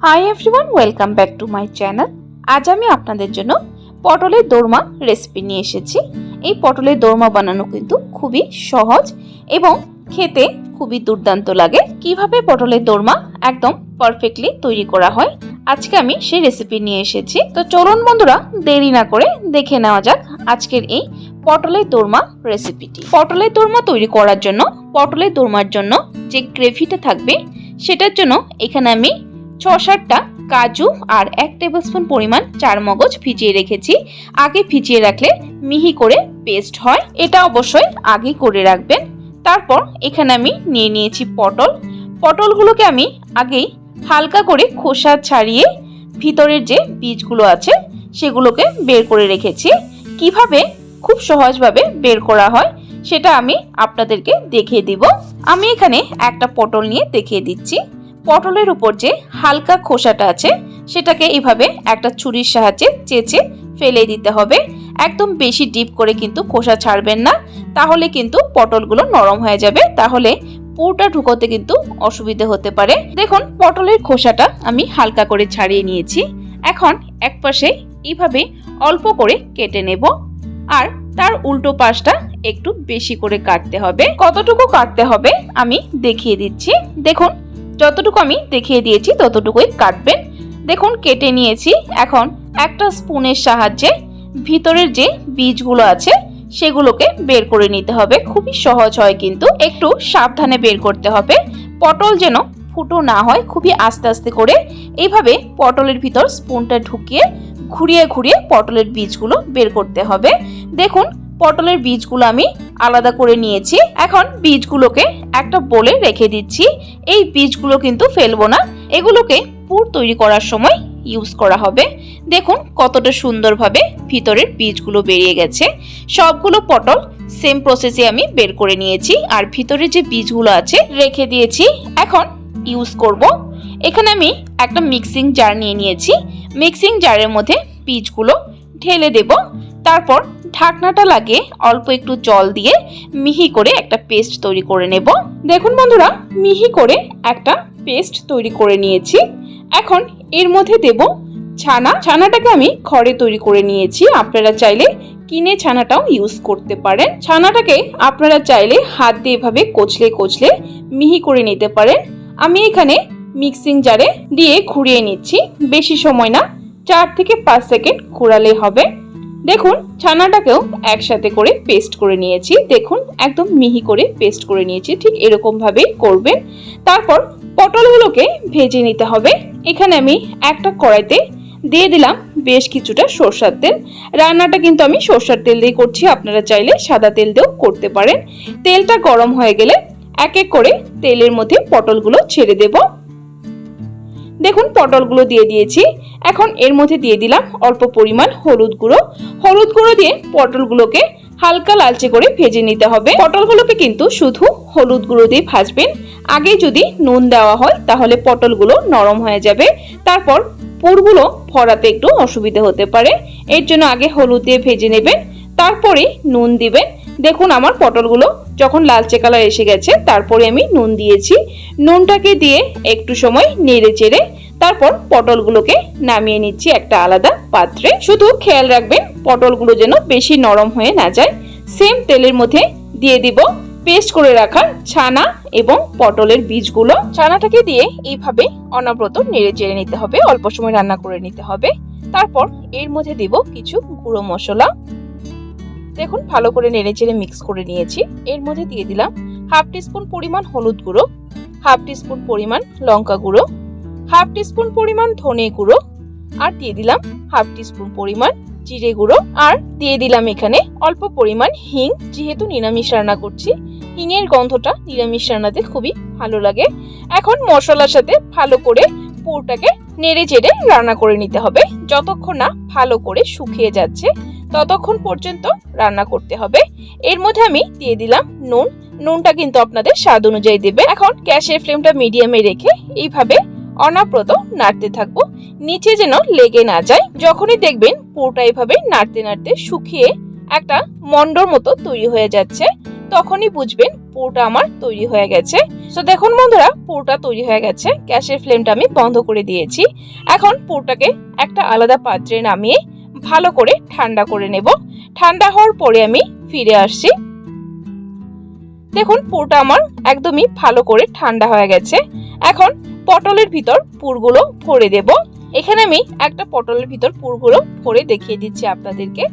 Hi everyone welcome back to my channel আজ আমি আপনাদের জন্য পটলের দোরমা রেসিপি নিয়ে এসেছি। এই পটলের দোরমা বানানো কিন্তু খুবই সহজ এবং খেতে খুবই দুর্দান্ত লাগে। কীভাবে পটলের দোরমা একদম পারফেক্টলি তৈরি করা হয়, আজকে আমি সেই রেসিপি নিয়ে এসেছি। তো চলুন বন্ধুরা, দেরি না করে দেখে নেওয়া যাক আজকের এই পটলের দোরমা রেসিপিটি পটলের দোরমা তৈরি করার জন্য, পটলের দোরমার জন্য যে গ্রেভিটা থাকবে, সেটার জন্য এখানে আমি ছ সাতটা কাজু আর এক টেবিলস্পুন পরিমাণ চার মগজ ভিজিয়ে রেখেছি। আগে ভিজিয়ে রাখলে মিহি করে পেস্ট হয়। এটা অবশ্যই আগে করে রাখবেন। তারপর এখানে আমি নিয়ে নিয়েছি পটল। পটলগুলোকে আমি আগেই হালকা করে খোসা ছাড়িয়ে ভিতরের যে বীজগুলো আছে, সেগুলোকে বের করে রেখেছি। কীভাবে খুব সহজভাবে বের করা হয়, সেটা আমি আপনাদেরকে দেখিয়ে দিব। আমি এখানে একটা পটল নিয়ে দেখিয়ে দিচ্ছি। পটলের উপর যে হালকা খোসাটা আছে, সেটাকে এইভাবে একটা ছুরির সাহায্যে চেঁচে ফেলে দিতে হবে। একদম বেশি ডিপ করে কিন্তু খোসা ছাড়বেন না। তাহলে কিন্তু পটলগুলো নরম হয়ে যাবে। তাহলে পুরোটা ঢুকোতে কিন্তু অসুবিধে হতে পারে। দেখুন, পটলের খোসাটা আমি হালকা করে ছাড়িয়ে নিয়েছি। এখন এক পাশে এইভাবে অল্প করে কেটে নেব। আর তার উল্টো পাশটা একটু বেশি করে কাটতে হবে। কতটুকু কাটতে হবে আমি দেখিয়ে দিচ্ছি। দেখুন যতটুকু আমি দেখিয়ে দিয়েছি, ততটুকুই কাটবেন। দেখুন, কেটে নিয়েছি। এখন একটা স্পুনের সাহায্যে ভিতরের যে বীজগুলো আছে, সেগুলোকে বের করে নিতে হবে। খুবই সহজ হয় কিন্তু, একটু সাবধানে বের করতে হবে। পটল যেন ফুটো না হয়, খুবই আস্তে আস্তে করে। এইভাবে পটলের ভিতর স্পুনটা ঢুকিয়ে, ঘুরিয়ে ঘুরিয়ে পটলের বীজগুলো বের করতে হবে। দেখুন পটলের বীজগুলো আমি আলাদা করে নিয়েছি। এখন বীজগুলোকে একটা বলে রেখে দিচ্ছি। এই বীজগুলো কিন্তু ফেলব না। এগুলোকে পুর তৈরি করার সময় ইউজ করা হবে। দেখুন কতটা সুন্দরভাবে ভিতরের বীজগুলো বেরিয়ে গেছে। সবগুলো পটল সেম প্রসেসে আমি বের করে নিয়েছি। আর ভিতরে যে বীজগুলো আছে, রেখে দিয়েছি। এখন ইউজ করব। এখানে আমি একটা মিক্সিং জার নিয়ে নিয়েছি। মিক্সিং জারের মধ্যে বীজগুলো ঢেলে দেব। তারপর ঢাকনাটা লাগে অল্প একটু জল দিয়ে মিহি করে একটা পেস্ট তৈরি করে নেব। দেখুন বন্ধুরা, মিহি করে একটা পেস্ট তৈরি করে নিয়েছি। এখন এর মধ্যে দেব ছানা। ছানাটাকে আমি ঘরে তৈরি করে নিয়েছি। আপনারা চাইলে কিনে ছানাটাও ইউজ করতে পারেন। ছানাটাকে আপনারা চাইলে হাত দিয়ে এভাবে কচলে কচলে মিহি করে নিতে পারেন। আমি এখানে মিক্সিং জারে দিয়ে ঘুরিয়ে নিচ্ছি। বেশি সময় না, চার থেকে পাঁচ সেকেন্ড ঘোরালে হবে। দেখুন, ছানাটাকেও একসাথে করে পেস্ট করে নিয়েছি। দেখুন, একদম মিহি করে পেস্ট করে নিয়েছি। ঠিক এরকম ভাবেই করবেন। তারপর পটলগুলোকে ভেজে নিতে হবে। এখানে আমি একটা কড়াইতে দিয়ে দিলাম বেশ কিছুটা সর্ষার তেল। রান্নাটা কিন্তু আমি সর্ষার তেল দিয়ে করছি। আপনারা চাইলে সাদা তেল দিয়েও করতে পারেন। তেলটা গরম হয়ে গেলে এক এক করে তেলের মধ্যে পটলগুলো ছেড়ে দেব। দেখুন পটলগুলো দিয়ে দিয়েছি। এখন এর মধ্যে দিয়ে দিলাম অল্প পরিমাণ হলুদ গুঁড়ো। হলুদ গুঁড়ো দিয়ে পটলগুলোকে হালকা লালচে করে ভেজে নিতে হবে। পটলগুলোকে কিন্তু শুধু হলুদ গুঁড়ো দিয়ে ভাজবেন। আগে যদি নুন দেওয়া হয়, তাহলে পটলগুলো নরম হয়ে যাবে। তারপর পুরগুলো ভরাতে একটু অসুবিধা হতে পারে। এর জন্য আগে হলুদ দিয়ে ভেজে নেবেন। তারপরে নুন দিবেন। দেখুন আমার পটলগুলো যখন লালচে কালার এসে গেছে, তারপরে আমি নুন দিয়েছি। নুনটাকে দিয়ে একটু সময় নেড়ে চেড়ে তারপর পটলগুলোকে নামিয়ে নিচ্ছি একটা আলাদা পাত্রে। শুধু খেয়াল রাখবেন, পটলগুলো যেন বেশি নরম হয়ে না যায়। সেম তেলের মধ্যে দিয়ে দিব পেস্ট করে রাখা ছানা এবং পটলের বীজগুলো। ছানাটাকে দিয়ে এইভাবে অনবরত নেড়ে চেড়ে নিতে হবে, অল্প সময় রান্না করে নিতে হবে। তারপর এর মধ্যে দিব কিছু গুঁড়ো মশলা। দেখুন, ভালো করে নেড়ে চেড়ে মিক্স করে নিয়েছি। এর মধ্যে দিয়ে দিলাম হাফ টিস্পুন পরিমাণ হলুদ গুঁড়ো হাফ টিস্পুন পরিমাণ লঙ্কা গুঁড়ো হাফ টিস্পুন পরিমাণ ধনে গুঁড়ো আর দিয়ে দিলাম হাফ টিস্পুন পরিমাণ জিরে গুঁড়ো। আর দিয়ে দিলাম এখানে অল্প পরিমাণ হিং। যেহেতু নিরামিষ রান্না করছি হিঙের গন্ধটা নিরামিষ রান্নাতে খুবই ভালো লাগে। এখন মশলার সাথে ভালো করে পুরটাকে নেড়ে চেড়ে রান্না করে নিতে হবে। যতক্ষণ না ভালো করে শুকিয়ে যাচ্ছে ততক্ষণ পর্যন্ত রান্না করতে হবে। এর মধ্যে আমি দিয়ে দিলাম নুন। নুনটা কিন্তু আপনাদের স্বাদ অনুযায়ী দেবে। এখন গ্যাসের ফ্লেমটা মিডিয়ামে রেখে এইভাবে অনাব্রত নাড়তে থাকব। নিচে যেন লেগে না যায়। যখনই দেখবেন পুরোটা এইভাবে নাড়তে নাড়তে শুকিয়ে একটা মন্ডর মতো তৈরি হয়ে যাচ্ছে, তখনই বুঝবেন পুরোটা আমার তৈরি হয়ে গেছে। তো দেখুন বন্ধুরা, পুরোটা তৈরি হয়ে গেছে। গ্যাসের ফ্লেমটা আমি বন্ধ করে দিয়েছি। এখন পুরোটাকে একটা আলাদা পাত্রে নামিয়ে ভালো করে ঠান্ডা করে নেব। ঠান্ডা হওয়ার পরে আমি ফিরে আসছি। দেখুন, পুরটা আমার একদমই ভালো করে ঠান্ডা হয়ে গেছে। এখন পটলের ভিতর পুরগুলো ভরে দেব। এখানে আমি একটা পটলের ভিতর পুরগুলো ভরে দেখিয়ে দিচ্ছি আপনাদেরকে।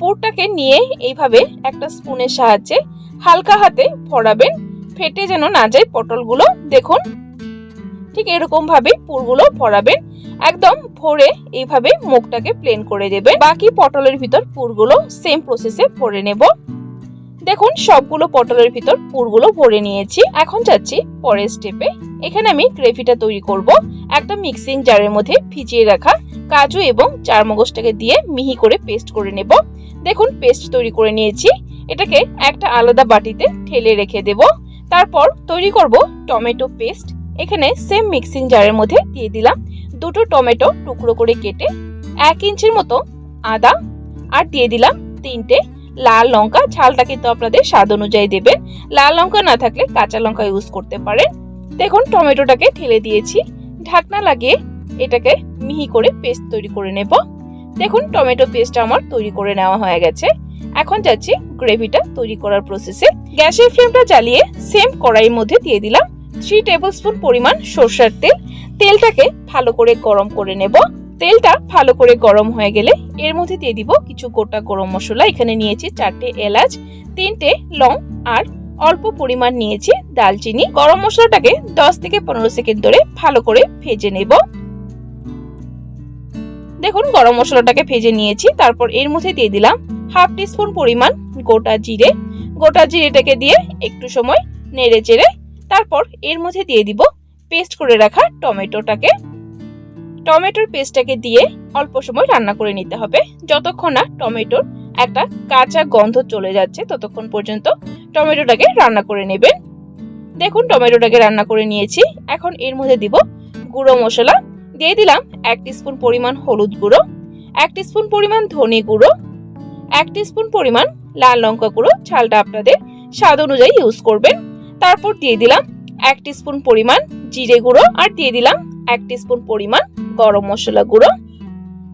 পুরটাকে নিয়ে এইভাবে একটা স্পুনের সাহায্যে হালকা হাতে ভরাবেন। ফেটে যেন না যায় পটলগুলো। দেখুন, ঠিক এরকম ভাবে পুরগুলো ভরাবেন। একদম ভরে এইভাবে মুখটাকে প্লেন করে দেবে। বাকি পটলের ভিতর পুরগুলো সেম প্রসেসে ভরে নেব। দেখুন, সবগুলো পটলের ভিতর পুরগুলো ভরে নিয়েছি। এখন যাচ্ছি পরের স্টেপে এখানে আমি গ্রেভিটা তৈরি করব। একটা মিক্সিং জারের মধ্যে ভিজিয়ে রাখা কাজু এবং চারমগজটাকে দিয়ে মিহি করে পেস্ট করে নেব। দেখুন পেস্ট তৈরি করে নিয়েছি। এটাকে একটা আলাদা বাটিতে ঠেলে রেখে দেব। তারপর তৈরি করব টমেটো পেস্ট এখানে সেম মিক্সিং জারের মধ্যে দিয়ে দিলাম। দুটো টমেটো টুকরো করে কেটে এক ইঞ্চির মতো আদা আর দিয়ে দিলাম তিনটে লাল লঙ্কা। ঝালটা কিন্তু আপনাদের স্বাদ অনুযায়ী দেবেন। লাল লঙ্কা না থাকলে কাঁচা লঙ্কা ইউজ করতে পারেন। দেখুন, টমেটোটাকে ঠেলে দিয়েছি। ঢাকনা লাগিয়ে এটাকে মিহি করে পেস্ট তৈরি করে নেব। দেখুন, টমেটো পেস্ট আমার তৈরি করে নেওয়া হয়ে গেছে। এখন যাচ্ছি গ্রেভিটা তৈরি করার প্রসেসে গ্যাসের ফ্লেমটা জ্বালিয়ে সেম কড়াইয়ের মধ্যে দিয়ে দিলাম। থ্রি টেবিল স্পুন পরিমাণ সর্ষার তেল। তেলটাকে ভালো করে গরম করে নেব। তেলটা ভালো করে গরম হয়ে গেলে এর মধ্যে দিয়ে দিব কিছু গোটা গরম মশলা। এখানে নিয়েছি চারটে এলাচ, তিনটে লং আর অল্প পরিমাণ নিয়েছি দালচিনি গরম মশলাটাকে 10 থেকে পনেরো সেকেন্ড ধরে ভালো করে ভেজে নেব। দেখুন, গরম মশলাটাকে ভেজে নিয়েছি। তারপর এর মধ্যে দিয়ে দিলাম হাফ টিস্পুন পরিমাণ গোটা জিরে। গোটা জিরেটাকে দিয়ে একটু সময় নেড়ে চেড়ে তারপর এর মধ্যে দিয়ে দিব পেস্ট করে রাখা টমেটোটাকে। টমেটোর পেস্টটাকে দিয়ে অল্প সময় রান্না করে নিতে হবে। যতক্ষণ না টমেটোর একটা কাঁচা গন্ধ চলে যাচ্ছে, ততক্ষণ পর্যন্ত টমেটোটাকে রান্না করে নেবেন। দেখুন, টমেটোটাকে রান্না করে নিয়েছি। এখন এর মধ্যে দিব গুঁড়ো মশলা। দিয়ে দিলাম এক স্পুন পরিমাণ হলুদ গুঁড়ো, এক স্পুন পরিমাণ ধনে গুঁড়ো, এক স্পুন পরিমাণ লাল লঙ্কা গুঁড়ো। ঝালটা আপনাদের স্বাদ অনুযায়ী ইউজ করবেন। তারপর দিয়ে দিলাম এক স্পুন পরিমাণ জিরে গুঁড়ো আর দিয়ে দিলাম এক স্পুন পরিমাণ গরম মশলা গুঁড়ো।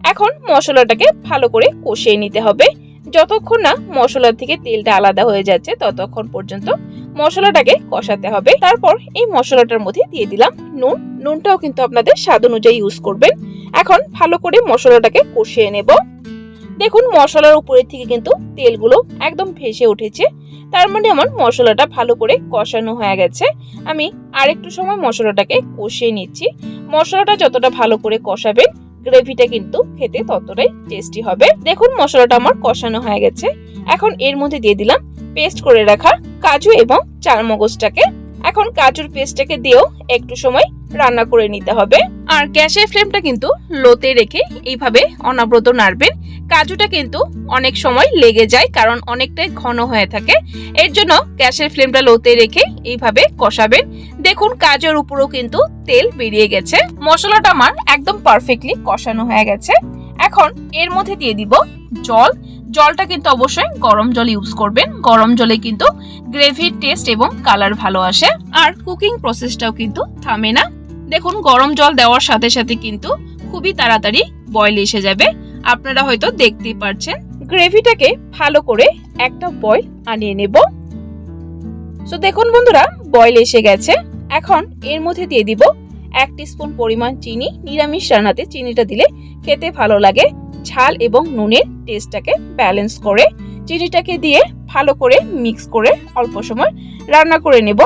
এখন মশলাটাকে ভালো করে কষিয়ে নিতে হবে। যতক্ষণ না মশলা থেকে তেলটা আলাদা হয়ে যাচ্ছে, ততক্ষণ পর্যন্ত মশলাটাকে কষাতে হবে। তারপর এই মশলাটার মধ্যে দিয়ে দিলাম নুন। নুনটাও কিন্তু আপনাদের স্বাদ অনুযায়ী ইউজ করবেন। এখন ভালো করে মশলাটাকে কষিয়ে নেব। দেখুন, মশলার উপরের থেকে কিন্তু তেলগুলো একদম ভেসে উঠেছে। তার মানে আমার মশলাটা ভালো করে কষানো হয়ে গেছে। আমি আরেকটু সময় মশলাটাকে কষিয়ে নিচ্ছি। মশলাটা যতটা ভালো করে কষাবেন, গ্রেভিটা কিন্তু খেতে ততটাই টেস্টি হবে। দেখুন, মশলাটা আমার কষানো হয়ে গেছে। এখন এর মধ্যে দিয়ে দিলাম পেস্ট করে রাখা কাজু এবং চারমগজটাকে। এখন কাজুর পেস্টটাকে দিয়েও একটু সময় রান্না করে নিতে হবে। আর গ্যাসের ফ্লেমটা কিন্তু লোতে রেখে এইভাবে অনাব্রত নাড়বেন। কাজুটা কিন্তু অনেক সময় লেগে যায়, কারণ অনেকটাই ঘন হয়ে থাকে। এর জন্য গ্যাসের ফ্লেমটা লোতে রেখে এইভাবে কষাবেন। দেখুন, কাজের উপরেও কিন্তু তেল বেরিয়ে গেছে। মশলাটা আমার একদম পারফেক্টলি কষানো হয়ে গেছে। এখন এর মধ্যে দিয়ে দিব জল। জলটা কিন্তু অবশ্যই গরম জল ইউজ করবেন। গরম জলে কিন্তু গ্রেভির টেস্ট এবং কালার ভালো আসে। আর কুকিং প্রসেসটাও কিন্তু থামে না। দেখুন, গরম জল দেওয়ার সাথে সাথে কিন্তু খুবই তাড়াতাড়ি বয়েল এসে যাবে। আপনারা হয়তো দেখতেই পারছেন। গ্রেভিটাকে ভালো করে একটা বয়েল আনিয়ে নেব। তো দেখুন বন্ধুরা বয়েল এসে গেছে। এখন এর মধ্যে দিয়ে দিব এক স্পুন পরিমাণ চিনি। নিরামিষ রান্নাতে চিনিটা দিলে খেতে ভালো লাগে। ঝাল এবং নুনের টেস্টটাকে ব্যালেন্স করে চিনিটাকে দিয়ে ভালো করে মিক্স করে অল্প সময় রান্না করে নেব।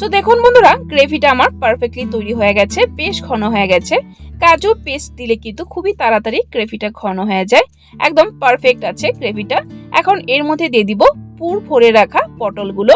সো দেখুন বন্ধুরা, গ্রেভিটা আমার পারফেক্টলি তৈরি হয়ে গেছে, বেশ ঘন হয়ে গেছে। কাজু পেস্ট দিলে কিন্তু খুবই তাড়াতাড়ি গ্রেভিটা ঘন হয়ে যায়। একদম পারফেক্ট আছে গ্রেভিটা। এখন এর মধ্যে দিয়ে দিব পুর ভরে রাখা পটলগুলো।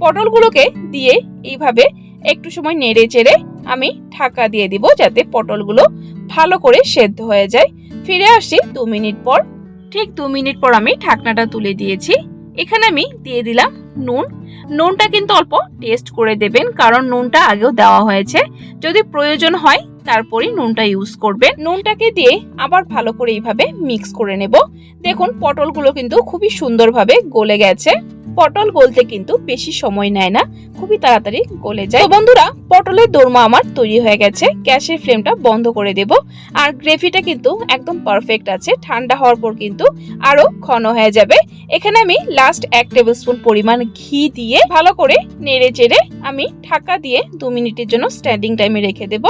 পটলগুলোকে দিয়ে এইভাবে একটু সময় নেড়ে চেড়ে আমি ঢাকা দিয়ে দিব যাতে পটলগুলো ভালো করে সেদ্ধ হয়ে যায়। ফিরে আসছি দু মিনিট পর। ঠিক দু মিনিট পর আমি ঢাকনাটা তুলে দিয়েছি। এখানে আমি দিয়ে দিলাম নুন। নুনটা কিন্তু অল্প টেস্ট করে দেবেন, কারণ নুনটা আগেও দেওয়া হয়েছে। যদি প্রয়োজন হয় তারপরে নুনটা ইউজ করবেন। নুনটাকে দিয়ে আবার ভালো করে এইভাবে মিক্স করে নেব। দেখুন, পটলগুলো কিন্তু খুবই সুন্দরভাবে গলে গেছে। পটল গলতে কিন্তু বেশি সময় নেয় না। খুবই তাড়াতাড়ি গলে যায়। বন্ধুরা, পটলের দোরমা আমার তৈরি হয়ে গেছে। গ্যাসের ফ্লেমটা বন্ধ করে দেব। আর গ্রেভিটা কিন্তু একদম পারফেক্ট আছে। ঠান্ডা হওয়ার পর কিন্তু আরও ঘন হয়ে যাবে। এখানে আমি লাস্ট এক টেবিল স্পুন পরিমাণ ঘি দিয়ে ভালো করে নেড়ে চেড়ে আমি ঢাকা দিয়ে দু মিনিটের জন্য স্ট্যান্ডিং টাইমে রেখে দেব।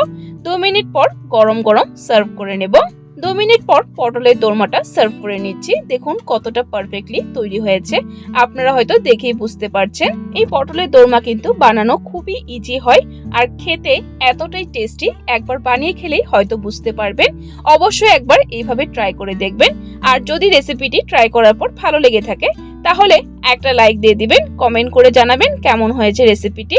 দু মিনিট পর গরম গরম সার্ভ করে নেব। দু মিনিট পর পটলের দোরমাটা সার্ভ করে নিচ্ছি। দেখুন কতটা পারফেক্টলি তৈরি হয়েছে। আপনারা হয়তো দেখেই বুঝতে পারছেন, এই পটলের দোরমা কিন্তু বানানো খুবই ইজি হয় আর খেতে এতটাই টেস্টি একবার বানিয়ে খেলেই হয়তো বুঝতে পারবেন। অবশ্যই একবার এইভাবে ট্রাই করে দেখবেন। আর যদি রেসিপিটি ট্রাই করার পর ভালো লেগে থাকে, তাহলে একটা লাইক দিয়ে দিবেন কমেন্ট করে জানাবেন কেমন হয়েছে রেসিপিটি